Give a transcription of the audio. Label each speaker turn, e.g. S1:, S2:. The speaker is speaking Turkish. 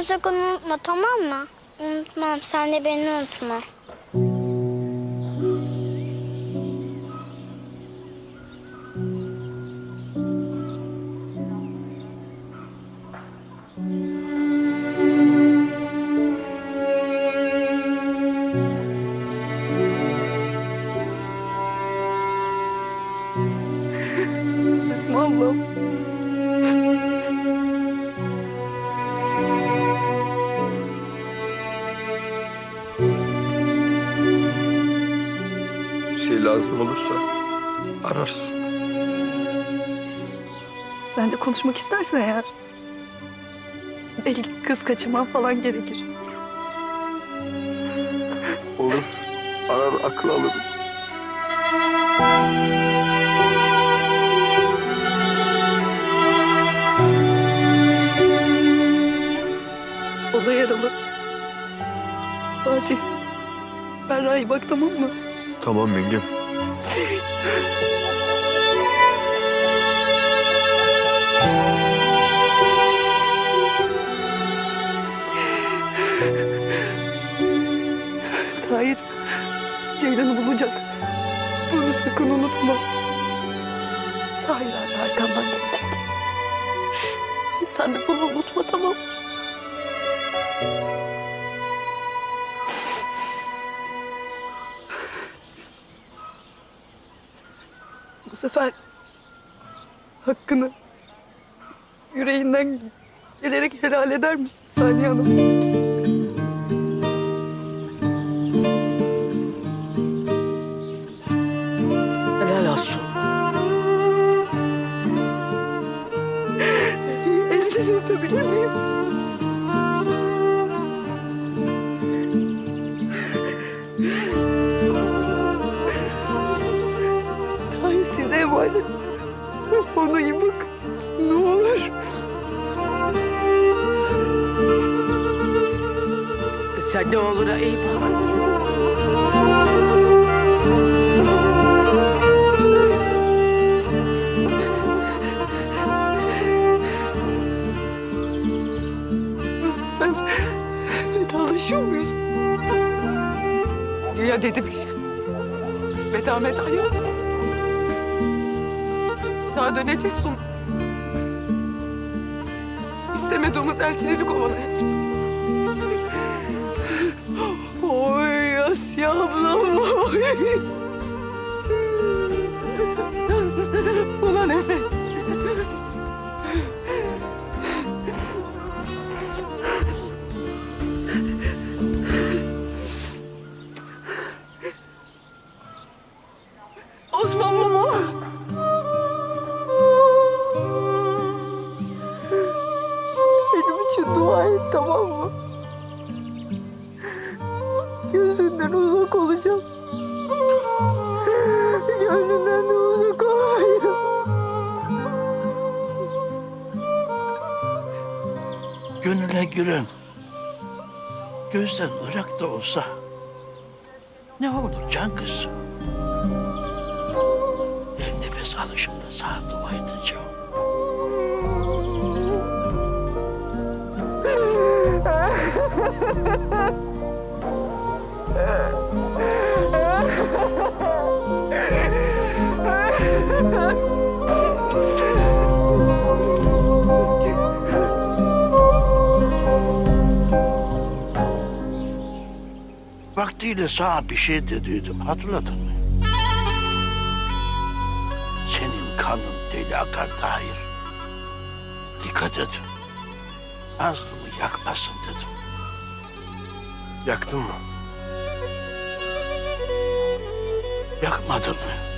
S1: Beni sakın unutma tamam mı? Unutmam. Sen de beni unutma.
S2: Esma
S3: lazım olursa ararsın.
S2: Sen de konuşmak istersen eğer. Belki kız kaçırman falan gerekir.
S3: Olur. Arar akıl alırım.
S2: O da yaralı. Fatih. Berra'yı bak tamam mı?
S3: Tamam yengem.
S2: Tahir. Ceylan'ı bulacak. Bunu sakın unutma. Tahir abi arkandan gelecek. Sen de bunu unutma tamam mı? Bu sefer hakkını yüreğinden gelerek helal eder misin Saniye Hanım?
S4: Helal olsun.
S2: Elinizi öpebilir miyim?
S4: De.
S2: Bu sefer vedalaşıyor muyuz?
S5: Ya dedi bir şey. Veda meda yok. Daha döneceğiz son. İstemediğimiz eltileri kovalayacak. Ulan Efes. Osman Mama.
S2: Benim için dua et tamam mı? Gözünden uzak olacağım. Gönlünden de uzak olayım.
S6: Gönüle giren gözden ırak da olsa ne olur can kız. Her nefes alışımda sana dua edeceğim. Vaktiyle sana bir şey dediydim hatırladın mı? Senin kanın deli akar Tahir. Dikkat et. Nazlı'mı yakmasın dedim.
S3: Yaktın mı?
S6: Yakmadın mı?